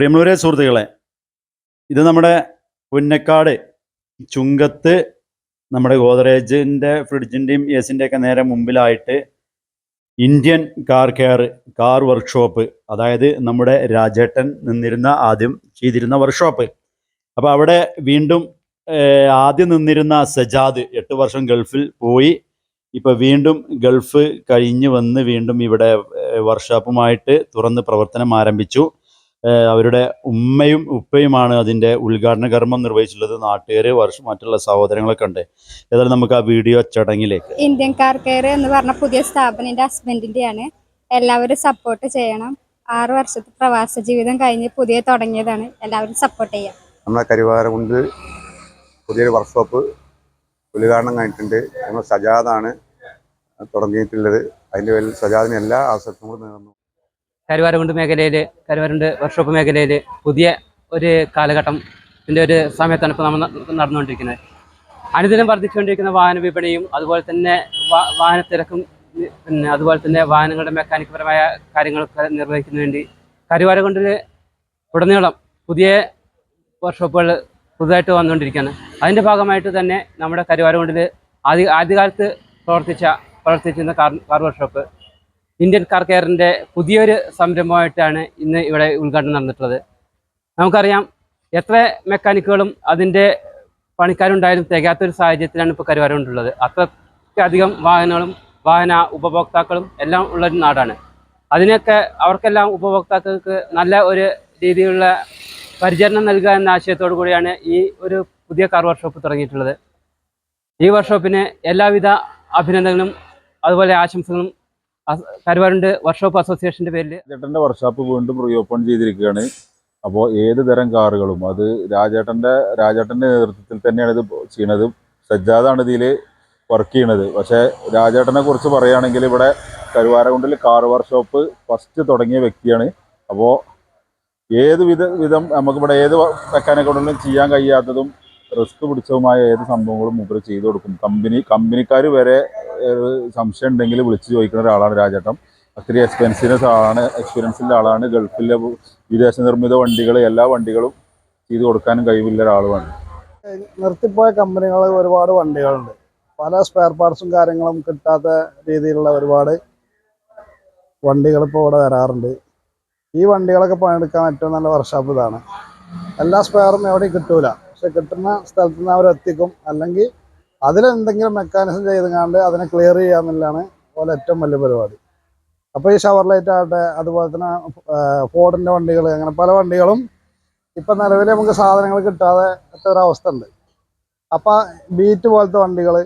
പ്രിയമുള്ളവരെ സുഹൃത്തുക്കളെ ഇത് നമ്മുടെ പുന്നക്കാട് ചുങ്കത്ത് നമ്മുടെ ഗോദറേജിന്റെ ഫ്രിഡ്ജിന്റെയും എ സിന്റെയൊക്കെ നേരെ മുമ്പിലായിട്ട് Indian car care car workshop അതായത് നമ്മുടെ രാജേട്ടൻ നിന്നിരുന്ന ആദ്യം ചെയ്തിരുന്ന വർക്ക്ഷോപ്പ്. അപ്പോൾ അവിടെ വീണ്ടും ആദ്യം നിന്നിരുന്ന സജാദ് എട്ട് വർഷം ഗൾഫിൽ പോയി ഇപ്പോൾ വീണ്ടും ഗൾഫ് കഴിഞ്ഞ് വന്ന് വീണ്ടും ഇവിടെ വർക്ക്ഷോപ്പുമായിട്ട് തുറന്ന് പ്രവർത്തനം ആരംഭിച്ചു. അവരുടെ ഉമ്മയും ഉപ്പയുമാണ് അതിന്റെ ഉദ്ഘാടന കർമ്മം നിർവഹിച്ചിട്ടുള്ളത്. നാട്ടുകാര് വർഷം മറ്റുള്ള സഹോദരങ്ങളൊക്കെ ഉണ്ട്. ഏതായാലും നമുക്ക് ആ വീഡിയോ ചടങ്ങിലേക്ക്. ഇന്ത്യൻ കാർ കെയർ എന്ന് പറഞ്ഞ പുതിയ സ്ഥാപനത്തിന്റെ എന്റെ ഹസ്ബൻഡിന്റെയാണ്. എല്ലാവരും സപ്പോർട്ട് ചെയ്യണം. ആറ് വർഷത്തെ പ്രവാസ ജീവിതം കഴിഞ്ഞ് പുതിയ തുടങ്ങിയതാണ്. എല്ലാവരും സപ്പോർട്ട് ചെയ്യാം. നമ്മുടെ കരിവാരമുണ്ട് പുതിയൊരു വർക്ക്ഷോപ്പ് ഉദ്ഘാടനം കഴിഞ്ഞിട്ടുണ്ട്. നമ്മൾ സജാദാണ് തുടങ്ങിയിട്ടുള്ളത്. അതിന്റെ പേരിൽ സജാദിന് എല്ലാ കൂടെ നേർന്നു. കരുവാരകുണ്ട് മേഖലയിൽ കരുവാരകുണ്ട് വർക്ക്ഷോപ്പ് മേഖലയിൽ പുതിയ ഒരു കാലഘട്ടത്തിന്റെ ഒരു സമയത്താണ് ഇപ്പോൾ നമ്മൾ നടന്നുകൊണ്ടിരിക്കുന്നത്. അനുദിനം വർദ്ധിച്ചുകൊണ്ടിരിക്കുന്ന വാഹന വിപണിയും അതുപോലെ തന്നെ വാഹന തിരക്കും പിന്നെ അതുപോലെ തന്നെ വാഹനങ്ങളുടെ മെക്കാനിക്പരമായ കാര്യങ്ങളൊക്കെ നിർവഹിക്കുന്നതിന് വേണ്ടി കരുവാരകുണ്ടിൽ ഉടനീളം പുതിയ വർക്ക്ഷോപ്പുകൾ പുതുതായിട്ട് വന്നുകൊണ്ടിരിക്കുകയാണ്. അതിന്റെ ഭാഗമായിട്ട് തന്നെ നമ്മുടെ കരുവാരകുണ്ടിൽ ആദ്യ ആദ്യകാലത്ത് പ്രവർത്തിച്ച പ്രവർത്തിച്ചിരുന്ന car car workshop Indian car കെയറിന്റെ പുതിയൊരു സംരംഭമായിട്ടാണ് ഇന്ന് ഇവിടെ ഉദ്ഘാടനം നടന്നിട്ടുള്ളത്. നമുക്കറിയാം എത്ര മെക്കാനിക്കുകളും അതിന്റെ പണിക്കാരുണ്ടായാലും തികയാത്തൊരു സാഹചര്യത്തിലാണ് ഇപ്പോൾ കരുവാരുകൊണ്ടുള്ളത്. അത്രയ്ക്കധികം വാഹനങ്ങളും വാഹന ഉപഭോക്താക്കളും എല്ലാം ഉള്ളൊരു നാടാണ്. അതിനൊക്കെ അവർക്കെല്ലാം ഉപഭോക്താക്കൾക്ക് നല്ല ഒരു രീതിയിലുള്ള പരിചരണം നൽകുക എന്ന ആശയത്തോടു കൂടിയാണ് ഈ ഒരു പുതിയ കാർ വർക്ക്ഷോപ്പ് തുടങ്ങിയിട്ടുള്ളത്. ഈ വർക്ക്ഷോപ്പിന് എല്ലാവിധ അഭിനന്ദനങ്ങളും അതുപോലെ ആശംസകളും കരുവാരുണ്ട് വർക്ക്ഷോപ്പ് അസോസിയേഷന്റെ പേരിൽ ചേട്ടന്റെ വർക്ക്ഷോപ്പ് വീണ്ടും റീഓപ്പൺ ചെയ്തിരിക്കുകയാണ്. അപ്പോൾ ഏത് തരം കാറുകളും അത് രാജേട്ടന്റെ രാജേട്ടന്റെ നേതൃത്വത്തിൽ തന്നെയാണ് ഇത് ചെയ്യണത്. സജ്ജാദാണ് ഇതിൽ വർക്ക് ചെയ്യണത്. പക്ഷേ രാജേട്ടനെ കുറിച്ച് പറയുകയാണെങ്കിൽ ഇവിടെ കരുവാരകുണ്ടിൽ കാർ വർക്ക്ഷോപ്പ് ഫസ്റ്റ് തുടങ്ങിയ വ്യക്തിയാണ്. അപ്പോൾ ഏത് വിധ വിധം നമുക്കിവിടെ ഏത് മെക്കാനിക്കോടും ചെയ്യാൻ കഴിയാത്തതും റിസ്ക് പിടിച്ചതുമായ ഏത് സംഭവങ്ങളും മൂപ്പർ ചെയ്തു കൊടുക്കും. കമ്പനി കമ്പനിക്കാർ വരെ സംശയം ഉണ്ടെങ്കിൽ വിളിച്ച് ചോദിക്കുന്ന ഒരാളാണ് രാജേട്ടൻ. അത്രയും എക്സ്പെൻസീവ് ആളാണ് എക്സ്പീരിയൻസിന്റെ ആളാണ് ഗൾഫിലെ വിദേശ നിർമ്മിത വണ്ടികൾ എല്ലാ വണ്ടികളും ചെയ്തു കൊടുക്കാനും കഴിവില്ല ഒരാളുമാണ്. നിർത്തിപ്പോയ കമ്പനികൾ ഒരുപാട് വണ്ടികളുണ്ട്. പല സ്പെയർ പാർട്സും കാര്യങ്ങളും കിട്ടാത്ത രീതിയിലുള്ള ഒരുപാട് വണ്ടികൾ ഇപ്പോൾ ഇവിടെ വരാറുണ്ട്. ഈ വണ്ടികളൊക്കെ പണിയെടുക്കാൻ ഏറ്റവും നല്ല വർക്ക്ഷോപ്പ് ഇതാണ്. എല്ലാ സ്പെയറും എവിടെയും കിട്ടൂല. പക്ഷെ കിട്ടുന്ന സ്ഥലത്ത് നിന്ന് അവർ എത്തിക്കും അല്ലെങ്കിൽ അതിലെന്തെങ്കിലും മെക്കാനിസം ചെയ്തുകൊണ്ട് അതിനെ ക്ലിയർ ചെയ്യാന്നുള്ളതാണ് പോലെ ഏറ്റവും വലിയ പരിപാടി. അപ്പോൾ ഈ ഷവർ ലൈറ്റ് ആകട്ടെ അതുപോലെ തന്നെ ഫോർഡിന്റെ വണ്ടികൾ അങ്ങനെ പല വണ്ടികളും ഇപ്പം നിലവിൽ നമുക്ക് സാധനങ്ങൾ കിട്ടാതെ ഒരവസ്ഥ ഉണ്ട്. അപ്പോൾ ബീറ്റ് പോലത്തെ വണ്ടികൾ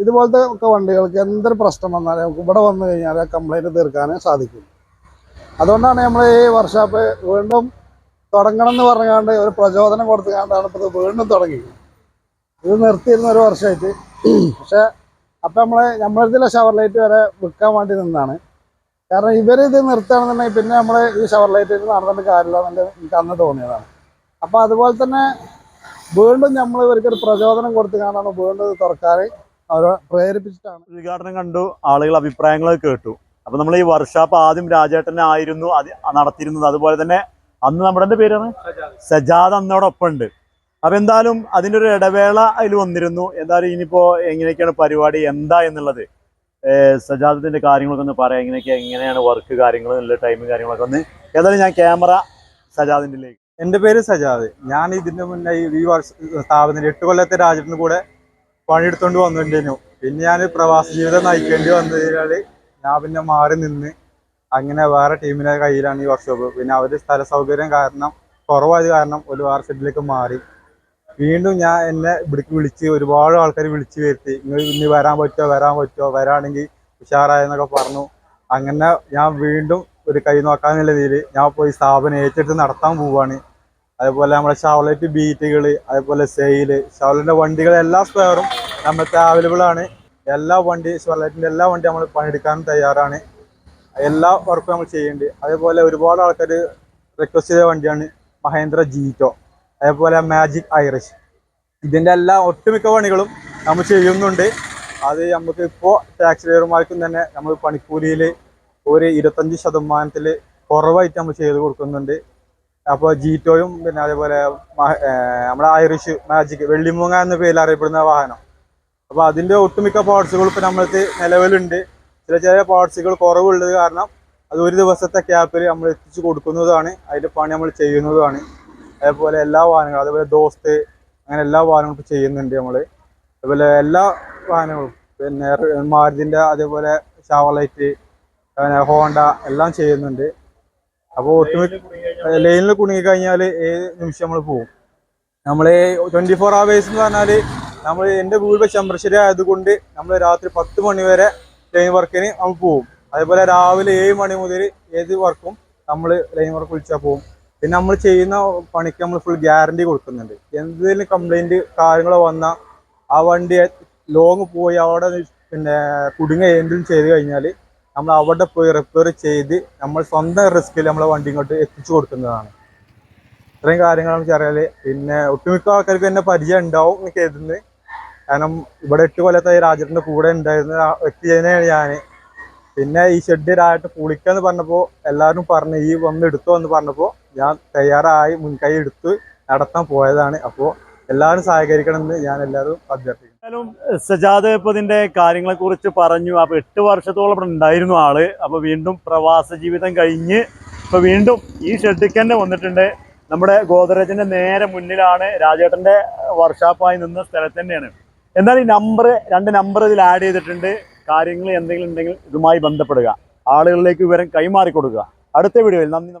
ഇതുപോലത്തെ ഒക്കെ വണ്ടികൾക്ക് എന്തൊരു പ്രശ്നം വന്നാലും നമുക്ക് ഇവിടെ വന്നു കഴിഞ്ഞാൽ കംപ്ലൈന്റ് തീർക്കാൻ സാധിക്കും അതുകൊണ്ടാണ് നമ്മൾ ഈ വർക്ക്ഷോപ്പ് വീണ്ടും തുടങ്ങണം എന്ന് പറഞ്ഞുകൊണ്ട് ഒരു പ്രചോദനം കൊടുത്തുകൊണ്ടാണ് ഇപ്പോൾ വീണ്ടും തുടങ്ങി ഇത് നിർത്തിയിരുന്ന ഒരു വർഷമായിട്ട്. പക്ഷെ അപ്പം നമ്മൾ നമ്മളിതിലെ ഷവർ ലൈറ്റ് വരെ വിൽക്കാൻ വേണ്ടി നിന്നാണ് കാരണം ഇവർ ഇത് നിർത്തുകയാണെന്നുണ്ടെങ്കിൽ പിന്നെ നമ്മൾ ഈ ഷവർ ലൈറ്റ് നടന്നിട്ട് കാര്യമില്ല എന്നുള്ളത് എനിക്ക് അന്ന് തോന്നിയതാണ്. അപ്പോൾ അതുപോലെ തന്നെ വീണ്ടും നമ്മൾ ഇവർക്ക് ഒരു പ്രചോദനം കൊടുത്തുകൊണ്ടാണ് വീണ്ടും ഇത് തുറക്കാൻ അവരെ പ്രേരിപ്പിച്ചിട്ടാണ്. ഉദ്ഘാടനം കണ്ടു ആളുകൾ അഭിപ്രായങ്ങൾ കേട്ടു. അപ്പൊ നമ്മൾ ഈ വർക്ക്ഷോപ്പ് ആദ്യം രാജേട്ടനെ ആയിരുന്നു അത് നടത്തിയിരുന്നത്. അതുപോലെ തന്നെ അന്ന് നമ്മുടെ പേരാണ് സജാദ്. അന്നോടൊപ്പം ഉണ്ട് അപ്പൊ എന്തായാലും അതിന്റെ ഒരു ഇടവേള അതിൽ വന്നിരുന്നു. എന്തായാലും ഇനിയിപ്പോ എങ്ങനെയൊക്കെയാണ് പരിപാടി എന്താ എന്നുള്ളത് സജാദത്തിന്റെ കാര്യങ്ങളൊക്കെ ഒന്ന് പറയാം. എങ്ങനെയൊക്കെ എങ്ങനെയാണ് വർക്ക് കാര്യങ്ങൾ നല്ല ടൈമും കാര്യങ്ങളൊക്കെ ഒന്ന്. ഏതായാലും ഞാൻ ക്യാമറ സജാദിന്റെ എന്റെ പേര് സജാദ്. ഞാൻ ഇതിന്റെ മുന്നേ ഈ- വർഷ സ്ഥാപനത്തിൽ എട്ട് കൊല്ലത്തെ രാജ്യത്തിന് കൂടെ പണിയെടുത്തോണ്ട് വന്നിട്ടുണ്ടായിരുന്നു. പിന്നെ ഞാൻ പ്രവാസ ജീവിതം നയിക്കേണ്ടി വന്നതിനാൽ ഞാൻ പിന്നെ മാറി നിന്ന് അങ്ങനെ വേറെ ടീമിന്റെ കയ്യിലാണ് ഈ വർക്ക്ഷോപ്പ് പിന്നെ അവർ സ്ഥല സൗകര്യം കാരണം കുറവായത് കാരണം ഒരു വേറെ സെറ്റിലേക്ക് മാറി. വീണ്ടും ഞാൻ എന്നെ ഇവിടേക്ക് വിളിച്ച് ഒരുപാട് ആൾക്കാർ വിളിച്ച് വരുത്തി. നിങ്ങൾ ഇനി വരാൻ പറ്റുമോ വരാൻ പറ്റുമോ വരാണെങ്കിൽ ഉഷാറായെന്നൊക്കെ പറഞ്ഞു. അങ്ങനെ ഞാൻ വീണ്ടും ഒരു കൈ നോക്കാന്നുള്ള രീതിയിൽ ഞാൻ പോയി സ്ഥാപനം ഏറ്റെടുത്ത് നടത്താൻ പോവാണ്. അതേപോലെ നമ്മുടെ ഷവലറ്റ് ബീറ്റുകൾ അതേപോലെ സെയിൽ ഷവലറ്റിന്റെ വണ്ടികൾ എല്ലാ സ്പെയറും നമ്മൾക്ക് അവൈലബിൾ ആണ്. എല്ലാ വണ്ടി ഷവലറ്റിന്റെ എല്ലാ വണ്ടി നമ്മൾ പണിയെടുക്കാനും തയ്യാറാണ്. എല്ലാ വർക്കും നമ്മൾ ചെയ്യുന്നുണ്ട്. അതേപോലെ ഒരുപാട് ആൾക്കാർ റിക്വസ്റ്റ് ചെയ്ത വണ്ടിയാണ് മഹേന്ദ്ര ജീറ്റോ അതേപോലെ മാജിക് ഐറിഷ് ഇതിന്റെ എല്ലാ ഒട്ടുമിക്ക പണികളും നമ്മൾ ചെയ്യുന്നുണ്ട്. അത് നമുക്ക് ഇപ്പോൾ ടാക്സ് ഡ്രൈവർമാർക്കും തന്നെ നമ്മൾ പണിക്കൂലിയിൽ ഒരു ഇരുപത്തഞ്ച് ശതമാനത്തിൽ കുറവായിട്ട് നമ്മൾ ചെയ്ത് കൊടുക്കുന്നുണ്ട്. അപ്പോൾ ജീറ്റോയും പിന്നെ അതേപോലെ നമ്മുടെ ഐറിഷ് മാജിക് വെള്ളിമൂങ്ങ എന്ന പേരിൽ അറിയപ്പെടുന്ന വാഹനം. അപ്പോൾ അതിന്റെ ഒട്ടുമിക്ക പാർട്സുകൾ ഇപ്പോൾ നമ്മൾക്ക് നിലവിലുണ്ട്. ചില ചില പാർട്സുകൾ കുറവുള്ളത് കാരണം അത് ഒരു ദിവസത്തെ ക്യാപ്പിൽ നമ്മൾ എത്തിച്ചു കൊടുക്കുന്നതാണ്. അതിന്റെ പണി നമ്മൾ ചെയ്യുന്നതുമാണ് അതേപോലെ എല്ലാ വാഹനങ്ങളും അതേപോലെ ദോസ്ത് അങ്ങനെ എല്ലാ വാഹനങ്ങളും ഇപ്പോൾ ചെയ്യുന്നുണ്ട് നമ്മൾ അതുപോലെ എല്ലാ വാഹനങ്ങളും പിന്നെ മാരുതിന്റെ അതേപോലെ ഷാവലൈറ്റ് പിന്നെ ഹോണ്ട എല്ലാം ചെയ്യുന്നുണ്ട്. അപ്പോൾ ഒട്ടുമിക്ക ലൈനിൽ കുടുങ്ങി കഴിഞ്ഞാൽ ഏത് നിമിഷം നമ്മൾ പോവും. നമ്മൾ ട്വന്റി ഫോർ അവേഴ്സ് എന്ന് പറഞ്ഞാൽ നമ്മൾ എന്റെ വീട് ചെമ്പ്രശ്ശേരി ആയതുകൊണ്ട് നമ്മൾ രാത്രി പത്ത് മണി വരെ ലൈൻ വർക്കിന് നമ്മൾ പോവും. അതേപോലെ രാവിലെ ഏഴ് മണി മുതൽ ഏത് വർക്കും നമ്മൾ ലൈൻ വർക്ക് വിളിച്ചാൽ പോകും പിന്നെ നമ്മൾ ചെയ്യുന്ന പണിക്ക് നമ്മൾ ഫുൾ ഗ്യാരണ്ടി കൊടുക്കുന്നുണ്ട്. എന്തെങ്കിലും കംപ്ലൈന്റ് കാര്യങ്ങളോ വന്നാൽ ആ വണ്ടി ലോങ് പോയി അവിടെ പിന്നെ കുടുങ്ങ എന്തെങ്കിലും ചെയ്ത് കഴിഞ്ഞാൽ നമ്മൾ അവിടെ പോയി റിപ്പയർ ചെയ്ത് നമ്മൾ സ്വന്തം റിസ്കിൽ നമ്മളെ വണ്ടി ഇങ്ങോട്ട് എത്തിച്ചു കൊടുക്കുന്നതാണ്. ഇത്രയും കാര്യങ്ങളാണ് അറിയാൽ പിന്നെ ഒട്ടുമിക്ക ആൾക്കാർക്ക് എന്നെ പരിചയം ഉണ്ടാവും എന്ന് കരുതുന്നത് കാരണം ഇവിടെ എട്ട് കൊല്ലത്തായി ഈ കൂടെ ഉണ്ടായിരുന്ന വ്യക്തി തന്നെയാണ് ഞാൻ പിന്നെ ഈ ഷെഡ് രായിട്ട് പൊളിക്കാന്ന് പറഞ്ഞപ്പോൾ എല്ലാവരും പറഞ്ഞു ഈ വന്ന് എടുത്തോ എന്ന് പറഞ്ഞപ്പോൾ ഞാൻ തയ്യാറായി മുൻകൈ എടുത്ത് നടത്താൻ പോയതാണ്. അപ്പോൾ എല്ലാവരും സഹകരിക്കണമെന്ന് ഞാൻ എല്ലാവരും അഭ്യർത്ഥിക്കുന്നു. എന്തായാലും സജാദ് ഇതിന്റെ കാര്യങ്ങളെ കുറിച്ച് പറഞ്ഞു. അപ്പൊ എട്ട് വർഷത്തോളം ഇവിടെ ഉണ്ടായിരുന്നു ആൾ. അപ്പൊ വീണ്ടും പ്രവാസ ജീവിതം കഴിഞ്ഞ് ഇപ്പൊ വീണ്ടും ഈ ഷെഡിക്ക് തന്നെ വന്നിട്ടുണ്ട്. നമ്മുടെ ഗോദറേജിന്റെ നേരെ മുന്നിലാണ് രാജേട്ടന്റെ വർക്ക്ഷോപ്പായി നിന്ന സ്ഥലത്ത് തന്നെയാണ്. എന്നാൽ ഈ നമ്പർ രണ്ട് നമ്പർ ഇതിൽ ആഡ് ചെയ്തിട്ടുണ്ട്. കാര്യങ്ങൾ എന്തെങ്കിലും ഉണ്ടെങ്കിൽ ഇതുമായി ബന്ധപ്പെടുക. ആളുകളിലേക്ക് വിവരം കൈമാറി കൊടുക്കുക അടുത്ത വീഡിയോയിൽ നന്ദി